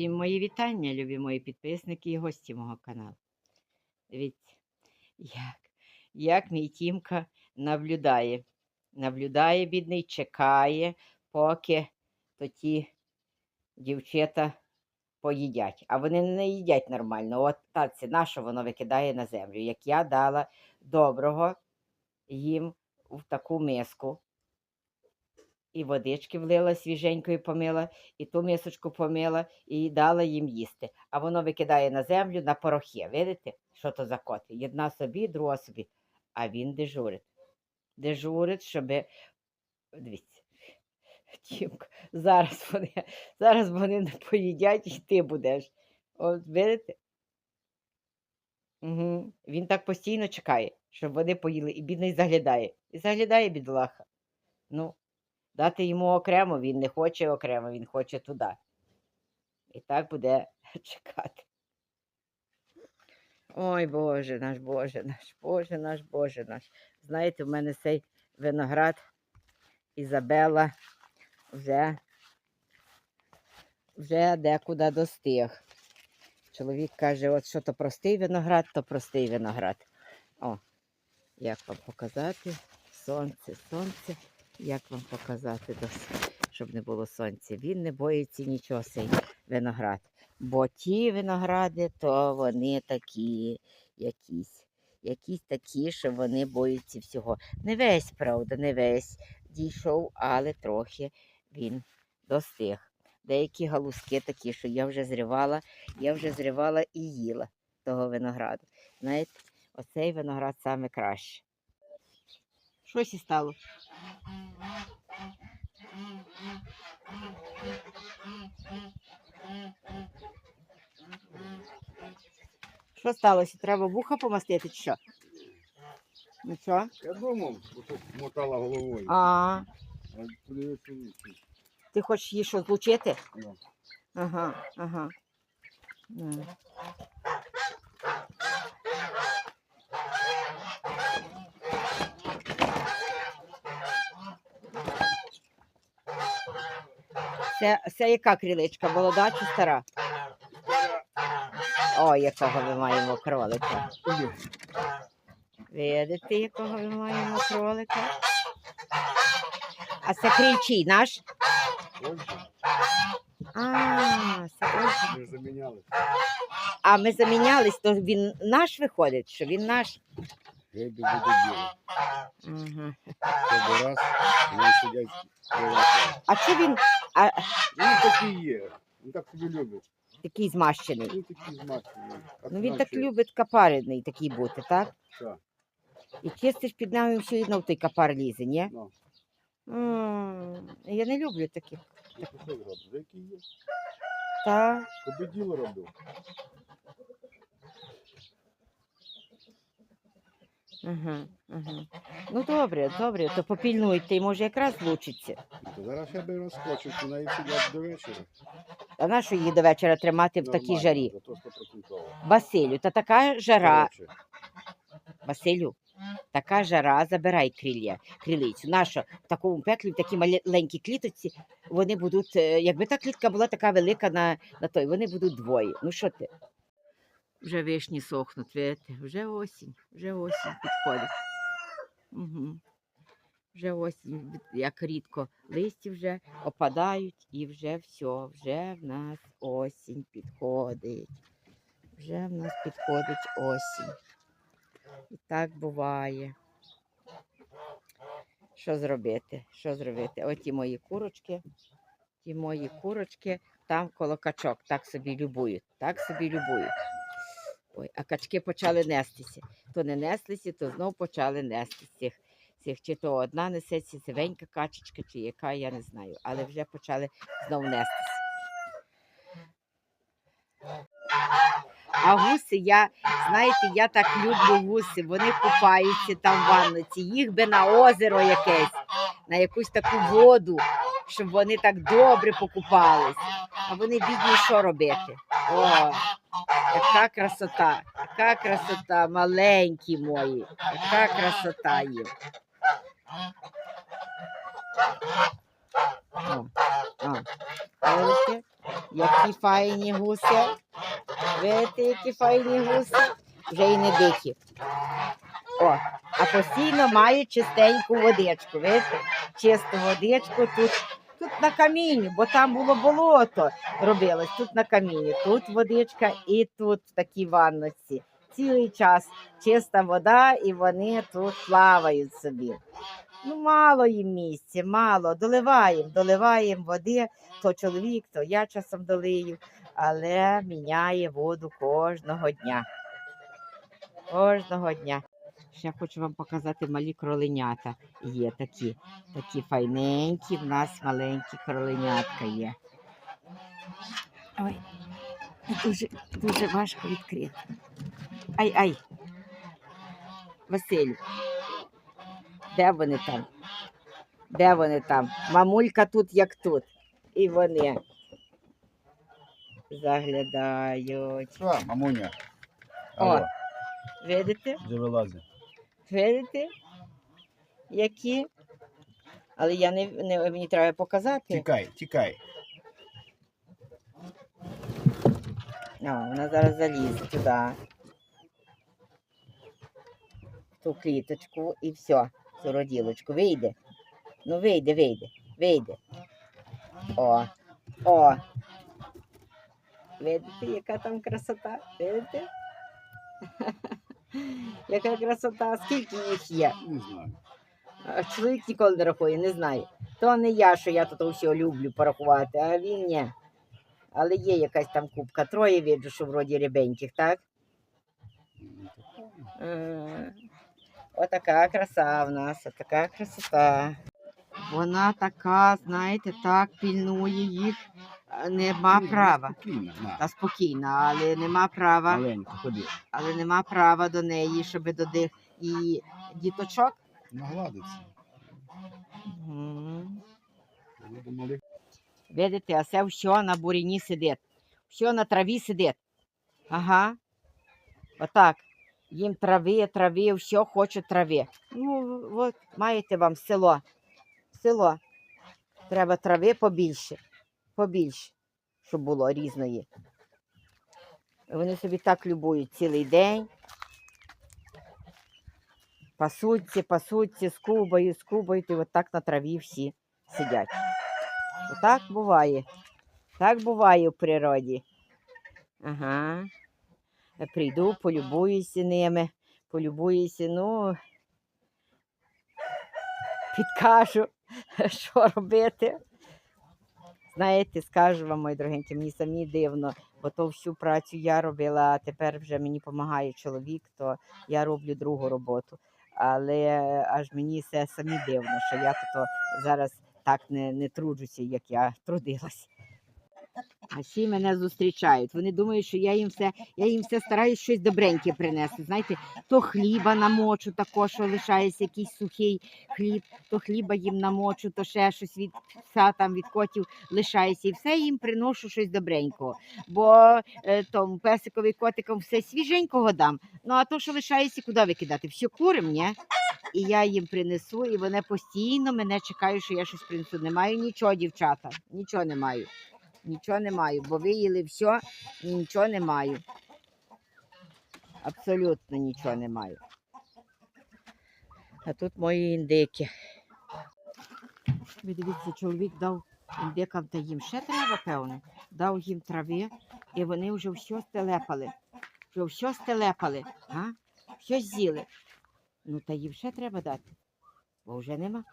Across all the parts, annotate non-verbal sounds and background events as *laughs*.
Всім мої вітання, любі мої підписники і гості мого каналу. Дивіться, як, як мій Тімка наблюдає. Наблюдає, бідний, чекає, поки то ті дівчата поїдять. А вони не їдять нормально. От та ціна, що воно викидає на землю. Як я дала доброго їм в таку миску. І водички влила свіженької помила, і ту мисочку помила, і дала їм їсти. А воно викидає на землю на порохи. Видите, що то за коти? Одна собі, друга собі. А він дежурить. Дежурить, щоб. Дивіться. Тімка, зараз вони, зараз вони не поїдять, і ти будеш. От видите? Угу. Він так постійно чекає, щоб вони поїли, і бідний заглядає. І заглядає бідолаха. Ну, дати йому окремо, він не хоче окремо, він хоче туди. І так буде *laughs* чекати. Ой, Боже наш, Боже наш, Боже наш, Боже наш. Знаєте, в мене цей виноград Ізабела вже, вже декуди достиг. Чоловік каже, от що то простий виноград, то простий виноград. О, як вам показати? Сонце, сонце. Як вам показати, щоб не було сонця? Він не боїться нічого цей виноград. Бо ті виногради, то вони такі якісь. Якісь такі, що вони боються всього. Не весь, правда, не весь дійшов, але трохи він достиг. Деякі галузки такі, що я вже зривала, я вже зривала і їла того винограду. Знаєте, оцей виноград саме краще. Щось стало. Що сталося? Треба вуха помастити чи що? Ну що? Я думав, бо тут мотала головою. А, А подивився ніч. ти хочеш її що злучити? Ну, Ага, ага. М. Це, це яка кріличка, молода чи стара? О, якого ми маємо кролика. Видите, якого ми маємо кролика? А це крільчий наш? А, це заміняли. А ми замінялись, то він наш виходить, що він наш. Буде. Ага. Тобто раз, вони сидять. А чи він а, Він такий є. Він так собі любить. Такий змащений? Ну він так любить капарений такий бути, так? Так. І чистиш під нами все одно в той капар лізе, ні? Ну, М, Я не люблю таких. ну що є? Та, Коби діло робив. ага, ага. Ну добре, добре, то попільнуйте, і може якраз влучиться. То зараз я би розскочив, то неї сидять до вечора. А на що її до вечора тримати в такій жарі? Василю, та така жара, Василю, така жара, забирай крілля, крілицю. Нащо в такому пеклі, в такій маленькій кліточці, вони будуть, е, якби та клітка була така велика на, на той, вони будуть двоє. Ну що ти? Вже вишні сохнуть, видите? Вже осінь, вже осінь підходить. Угу. Вже від- як рідко листі вже опадають і вже все, вже в нас осінь підходить. Вже в нас підходить осінь. І так буває. Що зробити? Що зробити? Оті мої курочки, ті мої курочки, там коло качок, так собі любують, так собі любують. Ой, а качки почали нестися. То не неслися, то знов почали нести з цих. Чи то одна несеться, сивенька качечка, чи яка, я не знаю. Але вже почали знов нестися. А гуси, я, знаєте, я так люблю гуси. Вони купаються там в ванноці. Їх би на озеро якесь, на якусь таку воду, щоб вони так добре покупались. А вони бідні, що робити? О, яка красота, яка красота, маленькі мої, яка красота їм. О? Які файні гуси. Видите, які файні гуси. Вже і не дикі. О, а постійно має чистеньку водичку. Видите? Чисту водичку тут, тут на камінні, бо там було болото робилось. Тут на камінні, тут водичка і тут в такій ванночці. Цілий час чиста вода, і вони тут плавають собі. Ну, мало їм місця, мало. Доливаємо, доливаємо води, то чоловік, то я часом долию, але міняє воду кожного дня. Кожного дня. Ще хочу вам показати малі кроленята. Є такі, такі файненькі, в нас маленькі кроленятка є. Ой, дуже, дуже важко відкрити. Ай, ай. Василю, де вони там? Де вони там? Мамулька тут, як тут. І вони заглядають. Що, мамуня? О. Алло, Видите? Де вилазить? Видите? Які? Але я не, не мені треба показати. Тікай, тікай. О, вона зараз залізе туди. Ту кліточку і все, цю роділочку. Вийде. Ну вийде, вийде, вийде. О, о. Видите, яка там красота? Видите? *laughs* Яка красота? Скільки їх є? Не знаю. Чоловік ніколи не рахує, не знає. То не я, що я тут все люблю порахувати, а він ні. Але є якась там кубка. Троє виджу, що вроді рябеньких, так? Е, Отака краса в нас, отака красота. Вона така, знаєте, так пільнує їх. Нема права. Та спокійна, але нема права, Маленько, ходи. але нема права до неї, щоб до них і діточок. Нагладиться. Мгм. Видите, а це все на буріні сидить. Все на траві сидить. Ага. Отак. Їм трави, трави, все хочуть трави. Ну, от маєте вам село. Село. Треба трави побільше. Побільше, щоб було різної. Вони собі так любують цілий день. Пасуться, пасуться, скубають, скубають, і от так на траві всі сидять. Так буває. Так буває в природі. Ага. Прийду, полюбуюся ними, полюбуюся, ну, підкажу, *laughs* що робити. Знаєте, скажу вам, мої дорогенькі, мені самі дивно, бо то всю працю я робила, а тепер вже мені допомагає чоловік, то я роблю другу роботу. Але аж мені все самі дивно, що я тут зараз так не, не труджуся, як я трудилась. А всі мене зустрічають. Вони думають, що я їм все, я їм все стараюсь щось добреньке принести. Знаєте, то хліба намочу, також що лишається якийсь сухий хліб, то хліба їм намочу, то ще щось від пса там від котів лишається. І все їм приношу щось добренького. Бо е, тому песикові котикам все свіженького дам. Ну а то, що лишається, куди викидати? Все курим, ні? І я їм принесу, і вони постійно мене чекають, що я щось принесу. Не маю нічого, дівчата. Нічого не маю. Нічого не маю, бо виїли все, і нічого не маю. Абсолютно нічого не маю. А тут мої індики. Ви дивіться, чоловік дав індикам та їм ще треба, певно. Дав їм трави, і вони вже все стелепали. Вже все стелепали, а? все з'їли. Ну, та їм ще треба дати, бо вже нема.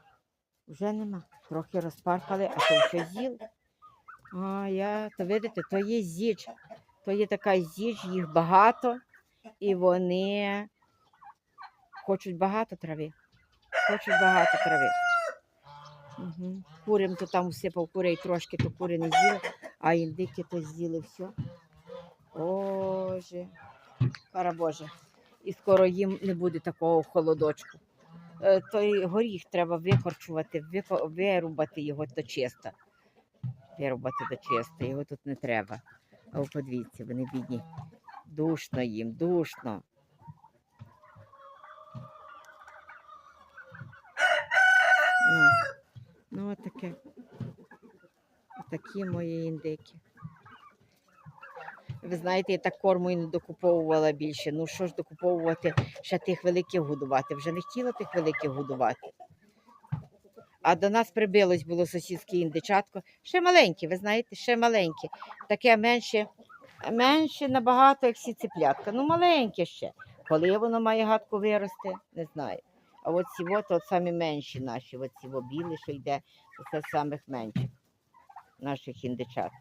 Вже нема. Трохи розпарпали, а то все з'їли. А я, то видите, то є зіч. То є така зіч, їх багато, і вони хочуть багато трави. Хочуть багато трави. Угу. Курям то там всипав курей трошки, то кури не з'їли, а індики то з'їли все. Боже, пара Боже. І скоро їм не буде такого холодочку. Е, Той горіх треба викорчувати, вирубати його то чисто вирубати до чисто, його тут не треба. А ви подивіться, вони бідні. Душно їм, душно. Ну, ну отаке. Отакі мої індики. Ви знаєте, я так корму і не докуповувала більше. Ну що ж докуповувати, ще тих великих годувати. Вже не хотіла тих великих годувати. А до нас прибилось було сусідське індичатко. Ще маленьке, ви знаєте, ще маленьке. Таке менше, менше набагато, як всі циплятка. Ну, маленьке ще. Коли воно має гадку вирости, не знаю. А от ці от, от самі менші наші, от ці білі, що йде, це самих менших наших індичат.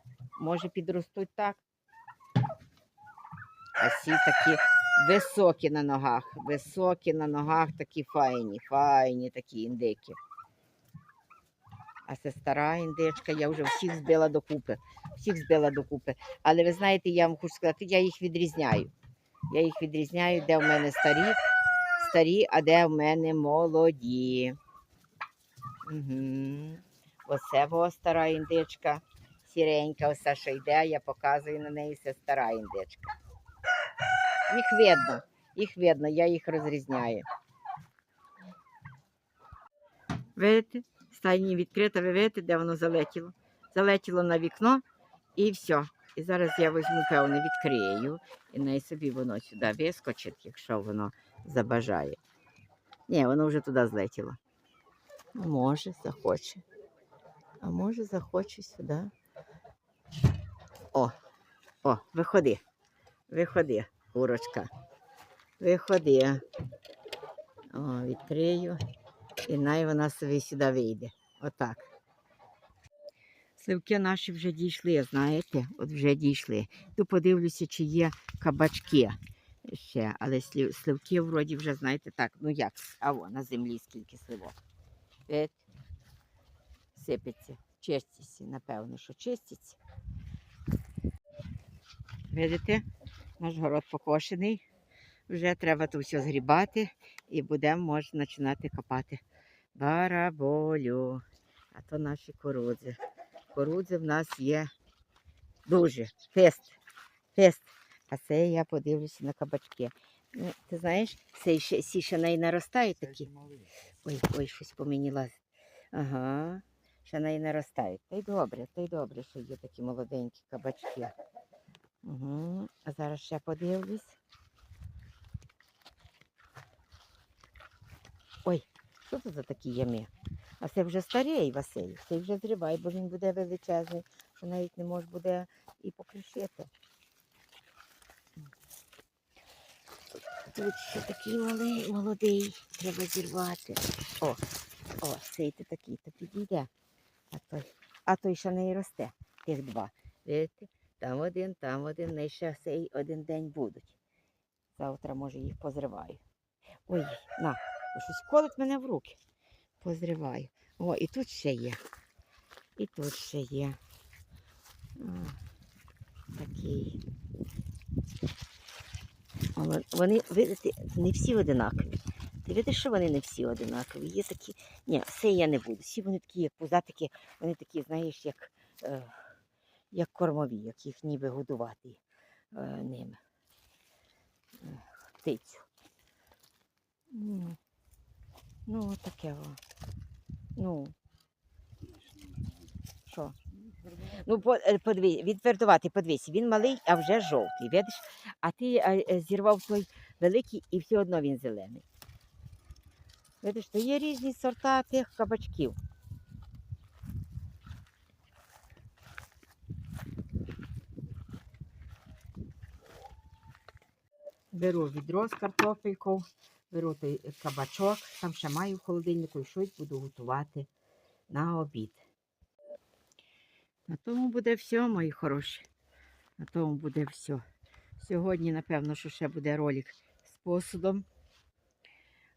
Може, підростуть так. А всі такі високі на ногах, високі на ногах, такі файні, файні такі індики. А це стара індичка, я вже всіх збила докупи. Всіх збила докупи. Але ви знаєте, я вам хочу сказати, я їх відрізняю. Я їх відрізняю, де в мене старі, старі, а де в мене молоді. Угу. Оце во стара індичка, сіренька, оце що йде, я показую на неї, це стара індичка. Їх видно, їх видно, я їх розрізняю. Видите? Стайні відкрита, ви видите, де воно залетіло? Залетіло на вікно і все. І зараз я візьму, певно, відкрию, і най собі воно сюди вискочить, якщо воно забажає. Ні, воно вже туди злетіло. Може, захоче. А може, захоче сюди. О, о, виходи. Виходи, курочка. Виходи. О, відкрию. І най вона собі сюди вийде. Отак. Сливки наші вже дійшли, знаєте, от вже дійшли. Ту подивлюся, чи є кабачки ще, але сливки вроді вже, знаєте, так, ну як, а во, на землі скільки сливок. Видите? Сипеться, чиститься, напевно, що чиститься. Видите, наш город покошений. Вже треба то все згрібати і будемо може починати копати бараболю. А то наші кукурудзи. Кукурудзи в нас є дуже фест. Фест. А це я подивлюся на кабачки. Ну, ти знаєш, цей ще, сі ще неї наростають такі. Ой, ой, щось по мені лазить. Ага, ще неї наростають. Та й добре, та й добре, що є такі молоденькі кабачки. Угу. А зараз ще подивлюсь. Ой, що це за такі ями? А це вже старий Василь, це вже зривай, бо він буде величезний, що навіть не може буде і покришити. Тут ще такий малий, молодий, треба зірвати. О, о, цей то такий, то підійде. А той, а той ще не росте, тих два. Видите? Там один, там один, не ще цей один день будуть. Завтра, може, їх позриваю. Ой, на, щось колить мене в руки. Позриваю. О, і тут ще є. І тут ще є. О, такий. Вони, видите, не всі одинакові. Ти видиш, що вони не всі одинакові. Є такі. Ні, все я не буду. Всі вони такі, як пузатики, вони такі, знаєш, як, е, як кормові, як їх ніби годувати е, ними. Е, Птицю. Ну, от таке о. Ну. Що? Ну, е, подивись, відтвердувати, подивись, він малий, а вже жовтий, видиш? А ти е, е, зірвав той великий і все одно він зелений. Видиш, то є різні сорта тих кабачків. Беру відро з картопелькою, беру кабачок, там ще маю в холодильнику і щось буду готувати на обід. На тому буде все, мої хороші. На тому буде все. Сьогодні, напевно, що ще буде ролик з посудом.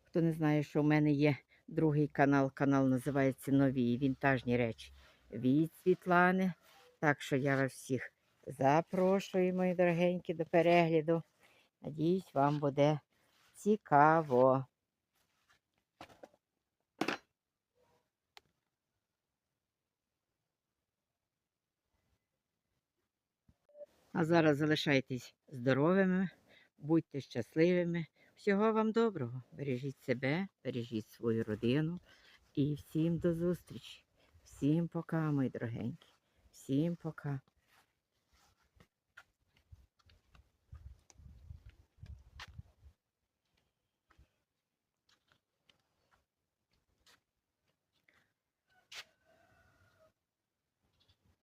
Хто не знає, що в мене є другий канал. Канал називається Нові вінтажні речі від Світлани. Так що я вас всіх запрошую, мої дорогенькі, до перегляду. Надіюсь, вам буде цікаво. А зараз залишайтесь здоровими, будьте щасливими. Всього вам доброго. Бережіть себе, бережіть свою родину. І всім до зустрічі. Всім пока, мої дорогенькі. Всім пока.